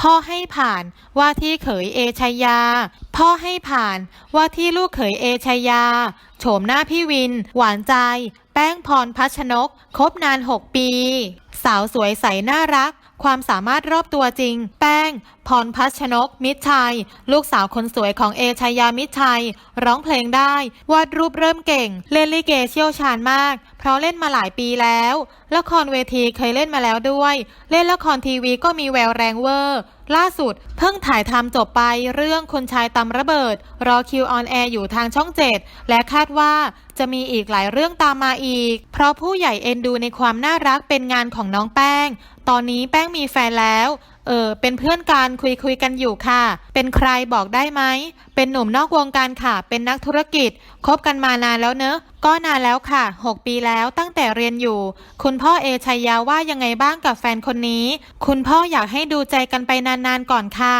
พ่อให้ผ่านว่าที่เขยเอชายา พ่อให้ผ่านว่าที่ลูกเขยเอชายา โฉมหน้าพี่วิน หวานใจ แป้งพรพัชนก คบนาน 6 ปี สาวสวยใสน่ารัก ความสามารถรอบตัวจริง แป้ง พรพัชนก มิตรชัย ลูกสาวคนสวยของเอชายามิตรชัย ร้องเพลงได้ วาดรูปเริ่มเก่ง เล่นลิเกเชี่ยวชาญมาก เพราะเล่นมาหลายปีแล้ว ละครเวทีเคยเล่นมาแล้วด้วย เล่นละครทีวีก็มีแววแรงเวอร์ ล่าสุด เพิ่งถ่ายทำจบไปเรื่องคนชายตำระเบิด รอคิวออนแอร์อยู่ทางช่องเจ็ดและคาดว่าจะมีอีกหลายเรื่องตามมาอีก เพราะผู้ใหญ่เอ็นดูในความน่ารักเป็นงานของน้องแป้ง ตอนนี้แป้งมีแฟนแล้ว เออ เป็นเพื่อนกันคุยคุยกันอยู่ค่ะ เป็นใครบอกได้ไหม เป็นหนุ่มนอกวงการค่ะ เป็นนักธุรกิจ คบกันมานานแล้วเนอะ ก็นานแล้วค่ะ 6 ปีแล้วตั้งแต่เรียนอยู่ คุณพ่อเอชัยยาว่ายังไงบ้างกับแฟนคนนี้ คุณพ่ออยากให้ดูใจกันไปนานๆก่อนค่ะ